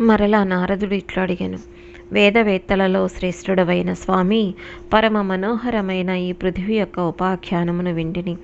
మరలా నారదుడు ఇట్లు అడిగాను. వేదవేత్తలలో శ్రేష్ఠుడవైన స్వామి పరమ మనోహరమైన ఈ పృథివీ యొక్క ఉపాఖ్యానమును వింటిని.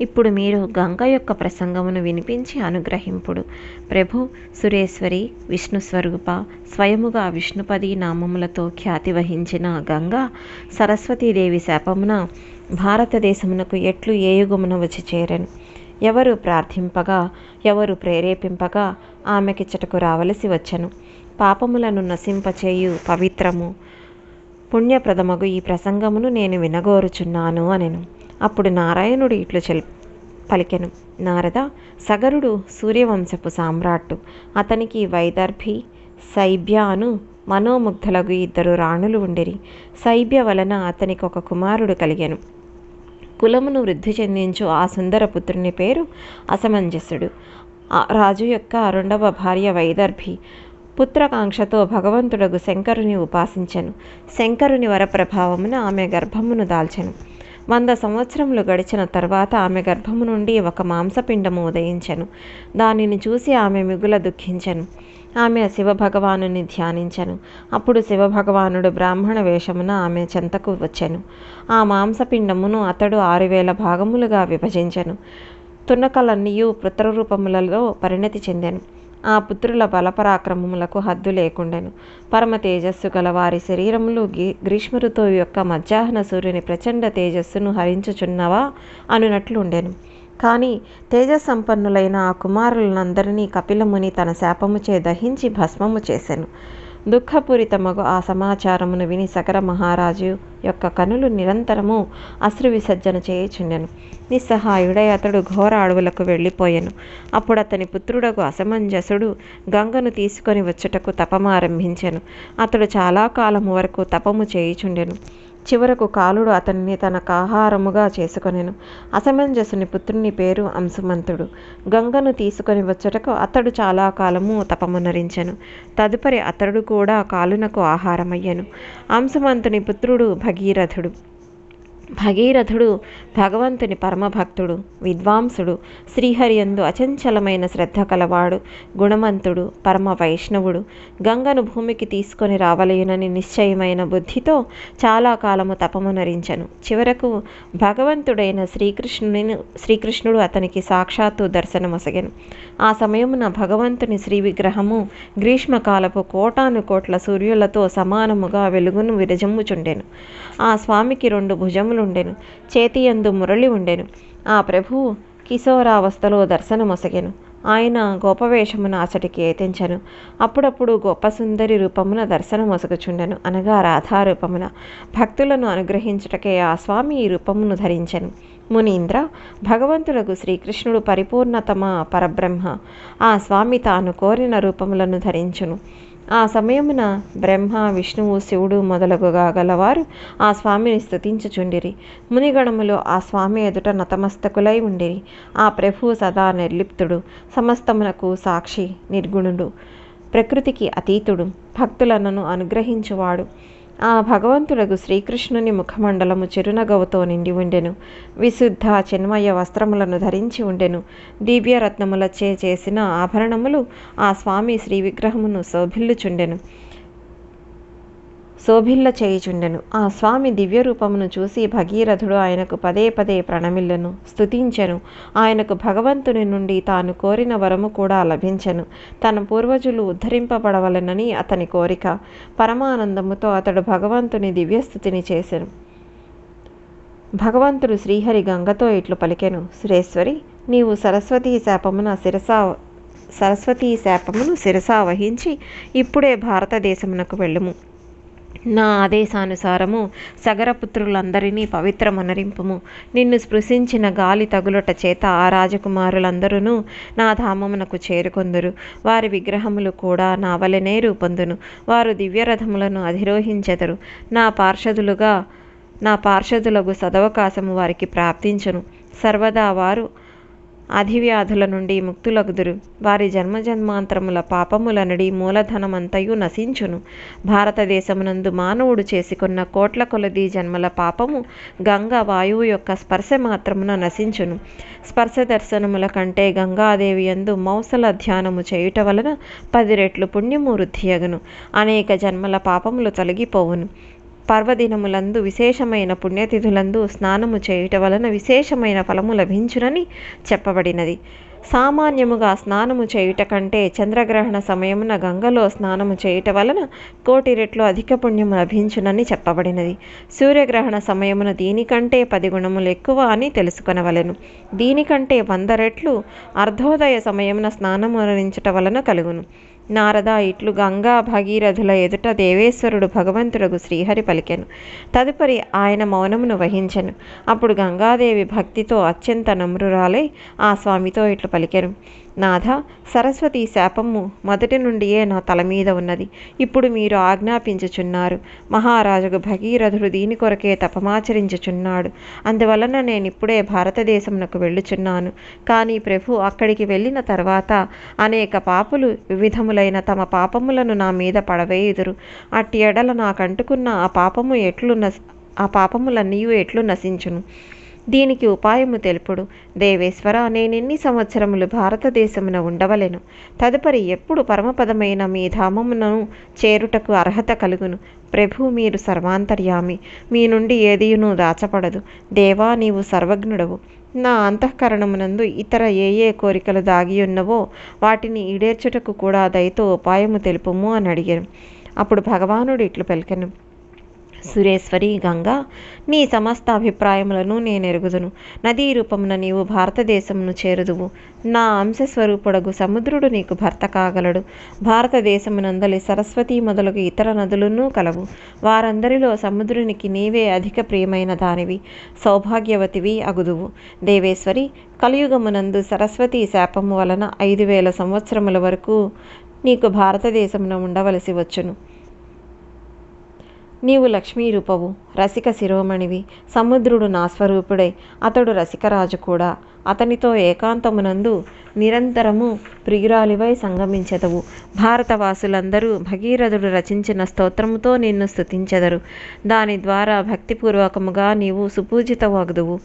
ఇప్పుడు మీరు గంగ యొక్క ప్రసంగమును వినిపించి అనుగ్రహింపుడు. ప్రభు సురేశ్వరి విష్ణు స్వరూప స్వయముగా విష్ణుపది నామములతో ఖ్యాతి వహించిన గంగ సరస్వతీదేవి శాపమున భారతదేశమునకు ఎట్లు ఏ యుగమున వచ్చి చేరను? ఎవరు ప్రార్థింపగా ఎవరు ప్రేరేపింపగా ఆమెకిచ్చటకు రావలసి వచ్చను. పాపములను నశింపచేయు పవిత్రము పుణ్యప్రదమగు ఈ ప్రసంగమును నేను వినగోరుచున్నాను అనెను. అప్పుడు నారాయణుడు ఇట్లు చెల్ పలికెను. నారద సగరుడు సూర్యవంశపు సామ్రాట్టు అతనికి వైదర్భి శైబ్య అను మనోముగ్ధులకు ఇద్దరు రాణులు ఉండిరి. శైబ్య వలన అతనికి ఒక కుమారుడు కలిగెను. కులమును వృద్ధి చెందించు ఆ సుందర పుత్రుని పేరు అసమంజసుడు. రాజు యొక్క రెండవ భార్య వైదర్భి. పుత్రకాంక్షతో భగవంతుడగు శంకరుని ఉపాసించెను. శంకరుని వరప్రభావమున ఆమె గర్భమును దాల్చెను. వంద సంవత్సరములు గడిచిన తర్వాత ఆమె గర్భము నుండి ఒక మాంసపిండము ఉదయించెను. దానిని చూసి ఆమె మిగుల దుఃఖించెను. ఆమె శివభగవానుని ధ్యానించెను. అప్పుడు శివభగవానుడు బ్రాహ్మణ వేషమున ఆమె చెంతకు వచ్చెను. ఆ మాంసపిండమును అతడు ఆరు వేల భాగములుగా విభజించెను. తునకలన్నీయు పుత్రరూపములలో పరిణతి చెందెను. ఆ పుత్రుల బలపరాక్రమములకు హద్దు లేకుండెను. పరమ తేజస్సు గల వారి శరీరములు గి గ్రీష్మ ఋతువు యొక్క మధ్యాహ్న సూర్యుని ప్రచండ తేజస్సును హరించుచున్నవా అనునట్లుండెను. కానీ తేజసంపన్నులైన ఆ కుమారులనందరినీ కపిలముని తన శాపముచే దహించి భస్మము చేసెను. దుఃఖపూరితమగు ఆ సమాచారమును విని సకర మహారాజు యొక్క కనులు నిరంతరము అశ్రు విసర్జన చేయుచుండెను. నిస్సహాయుడై అతడు ఘోర అడవులకు వెళ్ళిపోయాను. అప్పుడు అతని పుత్రుడకు అసమంజసుడు గంగను తీసుకొని వచ్చుటకు తపమారంభించెను. అతడు చాలా కాలము వరకు తపము చేయుచుండెను. చివరకు కాలుడు అతనిని తనకు ఆహారముగా చేసుకొనెను. అసమంజసుని పుత్రుని పేరు అంశుమంతుడు. గంగను తీసుకొని వచ్చటకు అతడు చాలా కాలము తపమునరించెను. తదుపరి అతడు కూడా కాలునకు ఆహారమయ్యను. అంశమంతుని పుత్రుడు భగీరథుడు. భగీరథుడు భగవంతుని పరమభక్తుడు విద్వాంసుడు శ్రీహరియందు అచంచలమైన శ్రద్ధ కలవాడు గుణవంతుడు పరమ వైష్ణవుడు గంగను భూమికి తీసుకొని రావలేనని నిశ్చయమైన బుద్ధితో చాలా కాలము తపమునరించను చివరకు భగవంతుడైన శ్రీకృష్ణుని శ్రీకృష్ణుడు అతనికి సాక్షాత్తు దర్శనమొసగెను. ఆ సమయమున భగవంతుని శ్రీ విగ్రహము గ్రీష్మకాలపు కోటాను కోట్ల సూర్యులతో సమానముగా వెలుగును విరజమ్ముచుండెను. ఆ స్వామికి రెండు భుజములుండెను చేతియందు మురళి ఉండెను. ఆ ప్రభువు కిశోరావస్థలో దర్శనమొసగెను. ఆయన గోపవేషమున అసటికి ఏతించను. అప్పుడప్పుడు గొప్ప సుందరి రూపమున దర్శనమొసగుచుండెను అనగా రాధారూపమున. భక్తులను అనుగ్రహించుటకే ఆ స్వామి ఈ రూపమును ధరించెను. మునీంద్ర భగవంతులకు శ్రీకృష్ణుడు పరిపూర్ణతమ పరబ్రహ్మ. ఆ స్వామి తాను కోరిన రూపములను ధరించును. ఆ సమయమున బ్రహ్మ విష్ణువు శివుడు మొదలగుగా గలవారు ఆ స్వామిని స్థుతించుచుండిరి మునిగణములు ఆ స్వామి ఎదుట నతమస్తకులై ఉండిరి. ఆ ప్రభు సదా నిర్లిప్తుడు సమస్తమునకు సాక్షి నిర్గుణుడు ప్రకృతికి అతీతుడు భక్తులను అనుగ్రహించువాడు. ఆ భగవంతుడకు శ్రీకృష్ణుని ముఖమండలము చిరునగవుతో నిండి ఉండెను. విశుద్ధ చిన్మయ వస్త్రములను ధరించి ఉండెను. దివ్యరత్నములచే చేసిన ఆభరణములు ఆ స్వామి శ్రీ విగ్రహమును శోభిల్లుచుండెను. శోభిల్ల చేయుచుండెను. ఆ స్వామి దివ్య రూపమును చూసి భగీరథుడు ఆయనకు పదే పదే ప్రణమిల్లను స్తుతించెను. ఆయనకు భగవంతుని నుండి తాను కోరిన వరము కూడా లభించెను. తన పూర్వజులు ఉద్ధరింపబడవలెనని అతని కోరిక. పరమానందముతో అతడు భగవంతుని దివ్యస్థుతిని చేసెను. భగవంతుడు శ్రీహరి గంగతో ఇట్లు పలికెను. సురేశ్వరి నీవు సరస్వతీ శాపమున శిరసా సరస్వతీ శాపమును శిరసా వహించి ఇప్పుడే భారతదేశమునకు వెళ్ళుము. నా ఆదేశానుసారము సగరపుత్రులందరినీ పవిత్రమనరింపుము. నిన్ను స్పృశించిన గాలి తగులట చేత ఆ రాజకుమారులందరూ నా ధామమునకు చేరుకొందురు. వారి విగ్రహములు కూడా నా వలనే రూపొందును. వారు దివ్యరథములను అధిరోహించెదరు. నా పార్షదులుగా నా పార్షదులకు సదవకాశము వారికి ప్రాప్తించును. సర్వదా వారు అధివ్యాధుల నుండి ముక్తులగుదురు. వారి జన్మజన్మాంతరముల పాపములనడి మూలధనమంతయు నశించును. భారతదేశమునందు మానవుడు చేసుకున్న కోట్ల కొలది జన్మల పాపము గంగా వాయువు యొక్క స్పర్శ మాత్రమున నశించును. స్పర్శ దర్శనముల కంటే గంగాదేవి యందు మౌసల ధ్యానము చేయుట వలన పది రెట్లు పుణ్యము వృద్ధియగును. అనేక జన్మల పాపములు తొలగిపోవును. పర్వదినములందు విశేషమైన పుణ్యతిథులందు స్నానము చేయుట వలన విశేషమైన ఫలము లభించునని చెప్పబడినది. సామాన్యముగా స్నానము చేయుట కంటే చంద్రగ్రహణ సమయమున గంగలో స్నానము చేయుట వలన కోటి రెట్లు అధిక పుణ్యము లభించునని చెప్పబడినది. సూర్యగ్రహణ సమయమున దీనికంటే పది గుణములు ఎక్కువ అని తెలుసుకొనవలెను. దీనికంటే వంద రెట్లు అర్ధోదయ సమయమున స్నానమురించుట వలన కలుగును. నారద ఇట్లు గంగా భగీరథుల ఎదుట దేవేశ్వరుడు భగవంతుడు శ్రీహరి పలికెను. తదుపరి ఆయన మౌనమును వహించెను. అప్పుడు గంగాదేవి భక్తితో అత్యంత నమ్రురాలై ఆ స్వామితో ఇట్లు పలికెను. నాథ సరస్వతి శాపము మొదటి నుండియే నా తల మీద ఉన్నది. ఇప్పుడు మీరు ఆజ్ఞాపించుచున్నారు. మహారాజుకు భగీరథుడు దీని కొరకే తపమాచరించుచున్నాడు. అందువలన నేను ఇప్పుడే భారతదేశమునకు వెళ్ళుచున్నాను. కానీ ప్రభు అక్కడికి వెళ్ళిన తర్వాత అనేక పాపులు వివిధములైన తమ పాపములను నా మీద పడవేయుదురు. అట్టి ఎడల నాకంటుకున్న ఆ పాపము ఎట్లు నశ ఆ పాపములన్నీ ఎట్లు నశించును? దీనికి ఉపాయము తెలుపుడు. దేవేశ్వర నేనెన్ని సంవత్సరములు భారతదేశమున ఉండవలెను. తదుపరి ఎప్పుడు పరమపదమైన మీ ధామమును చేరుటకు అర్హత కలుగును. ప్రభు మీరు సర్వాంతర్యామి. మీ నుండి ఏదియును దాచపడదు దేవా నీవు సర్వజ్ఞుడవు. నా అంతఃకరణమునందు ఇతర ఏ ఏ కోరికలు దాగి ఉన్నవో వాటిని ఈడేర్చుటకు కూడా దయతో ఉపాయము తెలుపుము అని అడిగాను. అప్పుడు భగవానుడు ఇట్లు పలికెను. సురేశ్వరి గంగా నీ సమస్త అభిప్రాయములను నేను ఎరుగుదును నదీ రూపమున నీవు భారతదేశమును చేరుదువు. నా అంశస్వరూపుడగు సముద్రుడు నీకు భర్త కాగలడు. భారతదేశమునందలి సరస్వతి మొదలగు ఇతర నదులను కలవు. వారందరిలో సముద్రునికి నీవే అధిక ప్రియమైన దానివి. సౌభాగ్యవతివి అగుదువు. దేవేశ్వరి కలియుగమునందు సరస్వతి శాపము వలన ఐదు వేల సంవత్సరముల వరకు నీకు భారతదేశమున ఉండవలసి వచ్చును. నీవు లక్ష్మీ రూపవు రసిక శిరోమణివి సముద్రుడు నా స్వరూపుడే అతడు రసికరాజు కూడా. అతనితో ఏకాంతమునందు నిరంతరము ప్రియురాలివై సంగమించెదవు. భారతవాసులందరూ భగీరథుడు రచించిన స్తోత్రముతో నిన్ను స్తుతించెదరు. దాని ద్వారా భక్తిపూర్వకముగా నీవు సుపూజితవగదువు.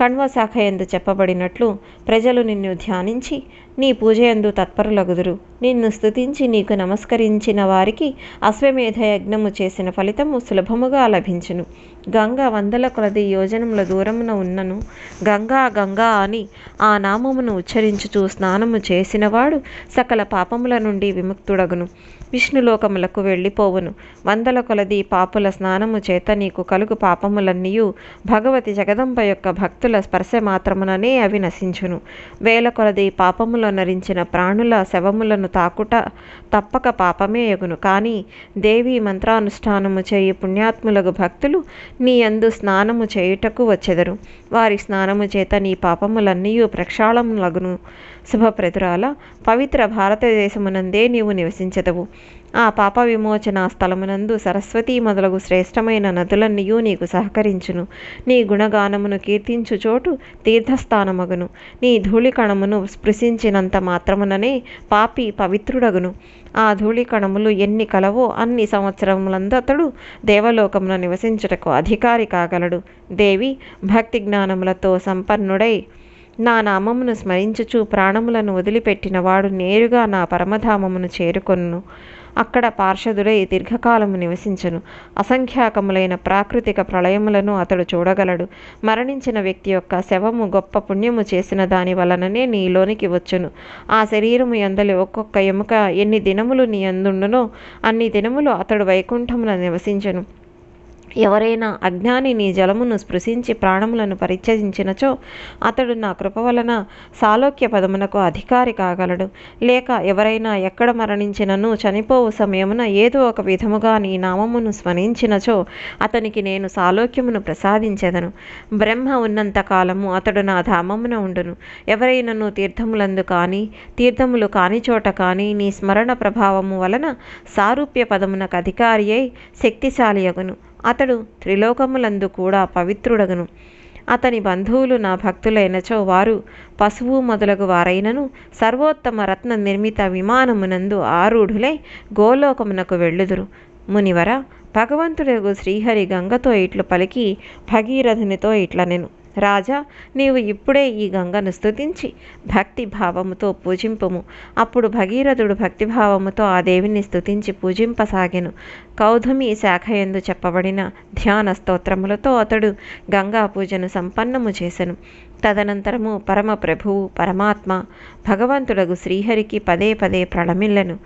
కణ్వ శాఖ ఎందు చెప్పబడినట్లు ప్రజలు నిన్ను ధ్యానించి నీ పూజ ఎందు తత్పరులగుదురు. నిన్ను స్తుతించి నీకు నమస్కరించిన వారికి అశ్వమేధ యజ్ఞము చేసిన ఫలితము సులభముగా లభించును. గంగ వందల కొలది యోజనముల దూరమున ఉన్నను. గంగా గంగా అని ఆ నామమును ఉచ్చరించుచూ స్నానము చేసినవాడు సకల పాపముల నుండి విముక్తుడగును. విష్ణులోకములకు వెళ్ళిపోవును. వందల కొలది పాపుల స్నానము చేత నీకు కలుగు పాపములన్నీయు భగవతి జగదంబ యొక్క భక్తుల స్పర్శ మాత్రముననే అవి నశించును. వేల కొలది పాపములో నరించిన ప్రాణుల శవములను తాకుట తప్పక పాపమే ఎగును. కానీ దేవి మంత్రానుష్ఠానము చేయి పుణ్యాత్ములకు భక్తులు నీ అందు స్నానము చేయుటకు వచ్చెదరు. వారి స్నానము చేత నీ పాపములన్నీ ప్రక్షాళములగును శుభప్రతురాల పవిత్ర భారతదేశమునందే నీవు నివసించదవు. ఆ పాప విమోచన స్థలమునందు సరస్వతి మొదలగు శ్రేష్టమైన నదులన్నీయు నీకు సహకరించును. నీ గుణగానమును కీర్తించు చోటు తీర్థస్థానమగును. నీ ధూళికణమును స్పృశించినంత మాత్రముననే పాపి పవిత్రుడగును. ఆ ధూళికణములు ఎన్ని కలవో అన్ని సంవత్సరములందతడు దేవలోకమున నివసించుటకు అధికారి కాగలడు. దేవి భక్తి జ్ఞానములతో సంపన్నుడై నా నామమును స్మరించుచు ప్రాణములను వదిలిపెట్టినవాడు నేరుగా నా పరమధామమును చేరుకొను అక్కడ పార్షదుడై దీర్ఘకాలము నివసించను. అసంఖ్యాకములైన ప్రాకృతిక ప్రళయములను అతడు చూడగలడు. మరణించిన వ్యక్తి యొక్క శవము గొప్ప పుణ్యము చేసిన దాని వలననే నీలోనికి వచ్చును. ఆ శరీరము ఎందలి ఒక్కొక్క ఎముక ఎన్ని దినములు నీ అందుండునో అన్ని దినములు అతడు వైకుంఠమున నివసించను. ఎవరైనా అజ్ఞాని నీ జలమును స్పృశించి ప్రాణములను పరిత్యజించినచో అతడు నా కృప వలన సాలోక్య పదమునకు అధికారి కాగలడు. లేక ఎవరైనా ఎక్కడ మరణించినను చనిపోవు సమయమున ఏదో ఒక విధముగా నీ నామమును స్మరించినచో అతనికి నేను సాలోక్యమును ప్రసాదించెదను. బ్రహ్మ ఉన్నంత కాలము అతడు నా ధామమున ఉండును. ఎవరైనను తీర్థములందు కానీ తీర్థములు కాని చోట కానీ నీ స్మరణ ప్రభావము వలన సారూప్య పదమునకు అధికారి అయి శక్తిశాలియగును. అతడు త్రిలోకములందు కూడా పవిత్రుడగను. అతని బంధువులు నా భక్తులైనచో వారు పశువు మొదలగు వారైనను సర్వోత్తమ రత్న నిర్మిత విమానమునందు ఆరూఢులై గోలోకమునకు వెళ్ళుదురు. మునివర భగవంతుడగు శ్రీహరి గంగతో ఇట్లు పలికి భగీరథునితో ఇట్లనెను. రాజా నీవు ఇప్పుడే ఈ గంగను స్తుతించి భక్తి భావముతో పూజింపుము. అప్పుడు భగీరథుడు భక్తిభావముతో ఆ దేవిని స్థుతించి పూజింపసాగెను. కౌధమి శాఖ ఎందు చెప్పబడిన ధ్యాన స్తోత్రములతో అతడు గంగా పూజను సంపన్నము చేసెను. తదనంతరము పరమ ప్రభువు పరమాత్మ భగవంతుడగు శ్రీహరికి పదే పదే ప్రణమిల్లెను.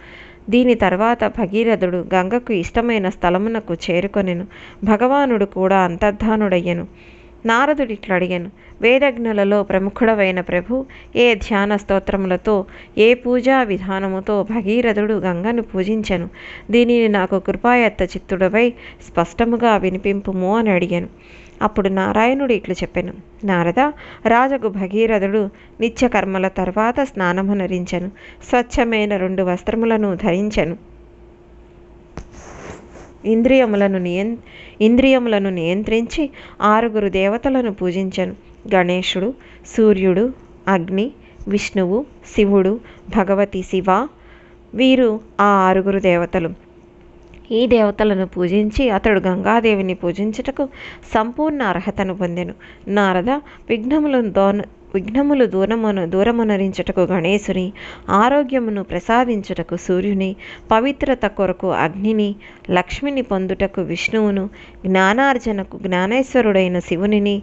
దీని తర్వాత భగీరథుడు గంగకు ఇష్టమైన స్థలమునకు చేరుకొనెను. భగవానుడు కూడా అంతర్ధానుడయ్యెను. నారదుడు ఇట్లా అడిగాను వేదజ్ఞులలో ప్రముఖుడవైన ప్రభు ఏ ధ్యాన స్తోత్రములతో ఏ పూజా విధానముతో భగీరథుడు గంగను పూజించెను? దీనిని నాకు కృపాయత్త చిత్తుడవై స్పష్టముగా వినిపింపుము అని అడిగాను. అప్పుడు నారాయణుడు ఇట్లు చెప్పాను నారద రాజగు భగీరథుడు నిత్యకర్మల తర్వాత స్నానమునరించను స్వచ్ఛమైన రెండు వస్త్రములను ధరించెను. ఇంద్రియములను నియం ఇంద్రియములను నియంత్రించి ఆరుగురు దేవతలను పూజించను. గణేశుడు సూర్యుడు అగ్ని విష్ణువు శివుడు భగవతి శివ వీరు ఆ ఆరుగురు దేవతలు. ఈ దేవతలను పూజించి అతడు గంగాదేవిని పూజించుటకు సంపూర్ణ అర్హతను పొందెను. నారద విఘ్నములను దోన విఘ్నములు దూరమును దూరమునరించుటకు గణేశుని ఆరోగ్యమును ప్రసాదించుటకు సూర్యుని పవిత్రత కొరకు అగ్నిని లక్ష్మిని పొందుటకు విష్ణువును జ్ఞానార్జనకు జ్ఞానేశ్వరుడైన శివునిని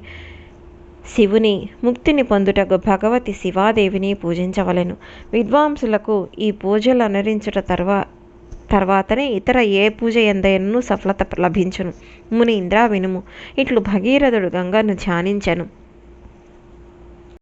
శివుని ముక్తిని పొందుటకు భగవతి శివాదేవిని పూజించవలెను. విద్వాంసులకు ఈ పూజలు అనరించుట తర్వా తర్వాతనే ఇతర ఏ పూజ ఎందైనను సఫలత లభించును. ముని ఇంద్రా వినుము. ఇట్లు భగీరథుడు గంగను ధ్యానించెను.